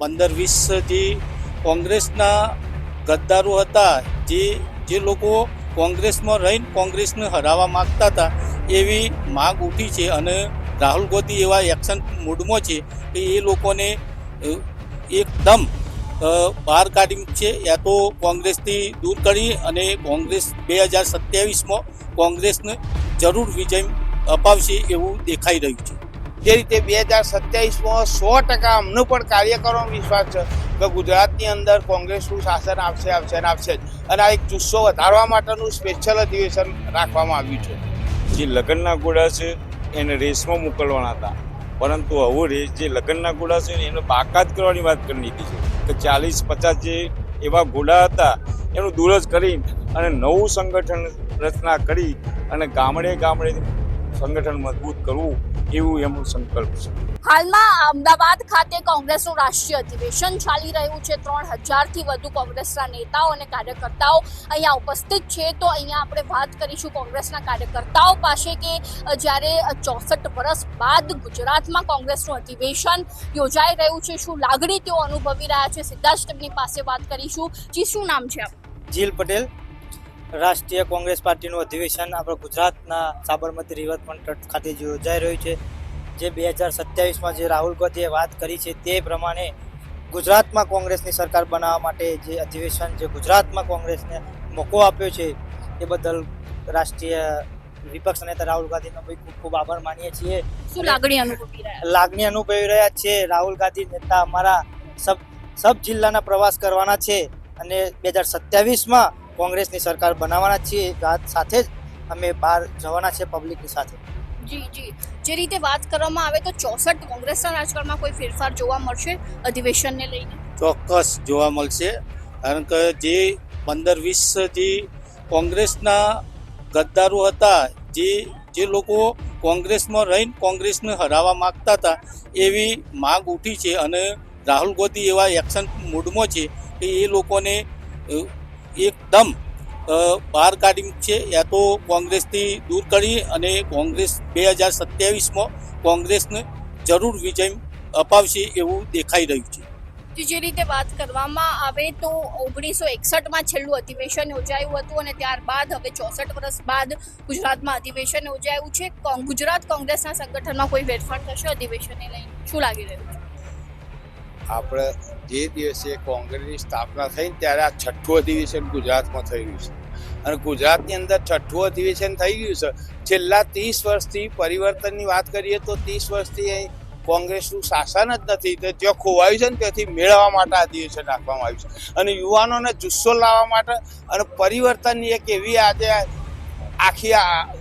પંદર વીસ જે કોંગ્રેસના ગદ્દારો હતા, જે જે લોકો કોંગ્રેસમાં રહીને કોંગ્રેસને હરાવવા માગતા હતા, એવી માગ ઉઠી છે અને રાહુલ ગાંધી એવા એક્શન મૂડમાં છે કે એ લોકોને એકદમ બહાર કાઢી છે યા તો કોંગ્રેસથી દૂર કરી અને કોંગ્રેસ બે હજાર સત્યાવીસમાં કોંગ્રેસને જરૂર વિજય અપાવશે એવું દેખાઈ રહ્યું છે. જે રીતે બે હજાર સત્યાવીસમાં સો ટકા અમને પણ કાર્યકરોનો વિશ્વાસ છે કે ગુજરાતની અંદર કોંગ્રેસનું શાસન આવશે આવશે અને આવશે જ. અને આ એક જુસ્સો વધારવા માટેનું સ્પેશિયલ અધિવેશન રાખવામાં આવ્યું છે. જે લગ્નના ઘોડા છે એને રેસમાં મોકલવાના હતા. પરંતુ હવે રેસ જે લગ્નના ઘોડા છે એનો બાકાત કરવાની વાત કરી દીધી છે કે ચાલીસ, પચાસ જે એવા ઘોડા હતા એનું દૂર જ કરી અને નવું સંગઠન રચના કરી અને ગામડે ગામડે સંગઠન મજબૂત કરવું એવું એમનો સંકલ્પ છે. હાલમાં અમદાવાદ ખાતે કોંગ્રેસનું રાષ્ટ્રીય અધિવેશન ચાલી રહ્યું છે. ત્રણ હજારથી વધુ કોંગ્રેસના નેતાઓ અને કાર્યકર્તાઓ અહીંયા ઉપસ્થિત છે. તો અહીંયા આપણે વાત કરીશું કોંગ્રેસના કાર્યકર્તાઓ પાસે કે જ્યારે ચોસઠ વર્ષ બાદ ગુજરાતમાં કોંગ્રેસનું અધિવેશન યોજાઈ રહ્યું છે. શું લાગણી તેઓ અનુભવી રહ્યા છે? સિદ્ધાર્થ તેમની પાસે વાત કરીશું. જી શું નામ છે? જીલ પટેલ. રાષ્ટ્રીય કોંગ્રેસ પાર્ટીનું અધિવેશન આપણા ગુજરાતના સાબરમતી રિવરફ્રન્ટ ખાતે યોજાઈ રહ્યું છે. જે બે હજાર સત્યાવીસમાં જે રાહુલ ગાંધીએ વાત કરી છે તે પ્રમાણે ગુજરાતમાં કોંગ્રેસની સરકાર બનાવવા માટે જે અધિવેશન જે ગુજરાતમાં કોંગ્રેસને મોકો આપ્યો છે એ બદલ રાષ્ટ્રીય વિપક્ષ નેતા રાહુલ ગાંધીનો ભાઈ ખૂબ ખૂબ આભાર માનીએ છીએ. શું લાગણી અનુભવી રહ્યા લાગણી અનુભવી રહ્યા છે રાહુલ ગાંધી નેતા અમારા સબ સબ જિલ્લાના પ્રવાસ કરવાના છે અને બે હજાર સત્યાવીસમાં કોંગ્રેસની સરકાર બનાવવાના છીએ વાત સાથે જ અમે બહાર જવાના છે પબ્લિકની સાથે. જી જી. જે રીતે વાત કરવામાં આવે તો ચોસઠ કોંગ્રેસના રાજકારણમાં કોઈ ફેરફાર જોવા મળશે અધિવેશનને લઈને? ચોક્કસ જોવા મળશે. કારણ કે જે પંદર વીસ જે કોંગ્રેસના ગદ્દારો હતા જે જે લોકો કોંગ્રેસમાં રહીને કોંગ્રેસને હરાવવા માગતા હતા એવી માંગ ઉઠી છે અને રાહુલ ગાંધી એવા એક્શન મૂડમાં છે કે એ લોકોને એકદમ બહાર કાઢી છે યા તો કોંગ્રેસથી દૂર કરી અને કોંગ્રેસ બે હજાર સત્યાવીસમાં કોંગ્રેસને જરૂર વિજય અપાવશે એવું દેખાઈ રહ્યું છે. જે રીતે વાત કરવામાં આવે તો ઓગણીસો એકસઠમાં છેલ્લું અધિવેશન યોજાયું હતું અને ત્યારબાદ હવે ચોસઠ વર્ષ બાદ ગુજરાતમાં અધિવેશન યોજાયું છે. ગુજરાત કોંગ્રેસના સંગઠનમાં કોઈ ફેરફાર થશે? અધિવેશનને લઈને શું લાગી રહ્યું છે? આપણે જે દિવસે કોંગ્રેસની સ્થાપના થઈ ને ત્યારે આ છઠ્ઠું અધિવેશન ગુજરાતમાં થઈ રહ્યું છે. અને ગુજરાતની અંદર છઠ્ઠું અધિવેશન થઈ ગયું છે. છેલ્લા ત્રીસ વર્ષથી પરિવર્તનની વાત કરીએ તો ત્રીસ વર્ષથી અહીં કોંગ્રેસનું શાસન જ નથી. તો જ્યાં ખોવાયું છે ને ત્યાંથી મેળવવા માટે અધિવેશન રાખવામાં આવ્યું છે. અને યુવાનોને જુસ્સો લાવવા માટે અને પરિવર્તનની એક એવી આજે આખી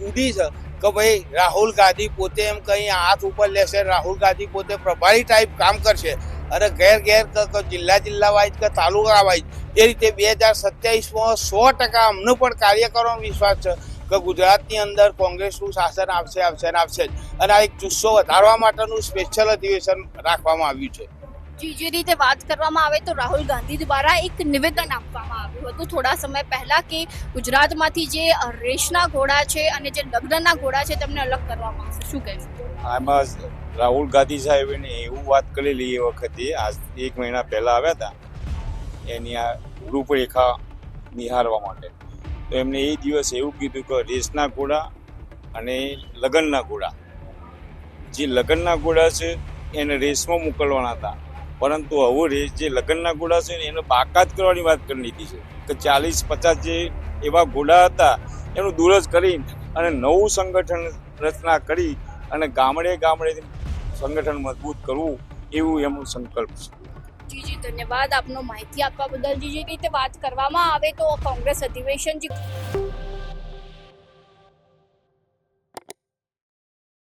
ઉડી છે કે ભાઈ રાહુલ ગાંધી પોતે એમ કંઈ હાથ ઉપર લેશે, રાહુલ ગાંધી પોતે પ્રભારી ટાઈપ કામ કરશે. અને ઘેર ઘેર જિલ્લા જિલ્લા વાઇઝ કે તાલુકા વાઇઝ એ રીતે બે હજાર સત્યાવીસમાં સો ટકા અમને પણ કાર્યકરોનો વિશ્વાસ છે કે ગુજરાતની અંદર કોંગ્રેસનું શાસન આવશે આવશે અને આવશે જ. અને આ એક જુસ્સો વધારવા માટેનું સ્પેશિયલ અધિવેશન રાખવામાં આવ્યું છે. જી જે રીતે વાત કરવામાં આવે તો રાહુલ ગાંધી દ્વારા એક નિવેદન આપવામાં આવ્યું હતું થોડા સમય પહેલા કે ગુજરાતમાંથી જે રેસના ઘોડા છે અને જે લગ્નના ઘોડા છે તેમને અલગ કરવામાં આવશે. શું કહેશો? આમાં રાહુલ ગાંધી સાહેબ એને એવું વાત કરેલી એ વખતે, આજ એક મહિના પહેલાં આવ્યા હતા, એની આ રૂપરેખા નિહાળવા માટે. તો એમને એ દિવસ એવું કીધું કે રેસના ઘોડા અને લગ્નના ઘોડા. જે લગ્નના ઘોડા છે, એને રેસમાં મોકલવાના હતા. પરંતુ હવે રેસ જે લગ્નના ઘોડા છે એને બાકાત કરવાની વાત કરી લીધી છે કે ચાલીસ પચાસ જે એવા ઘોડા હતા, એનું દૂર જ કરી અને નવું સંગઠન રચના કરી અને ગામડે ગામડે સંગઠન મજબૂત કરવું એવું એમ સંકલ્પ છે. જી જી ધન્યવાદ. આપનો માહિતી આપવા બદલ જીજી રીતે વાત કરવામાં આવે તો કોંગ્રેસ અધિવેશન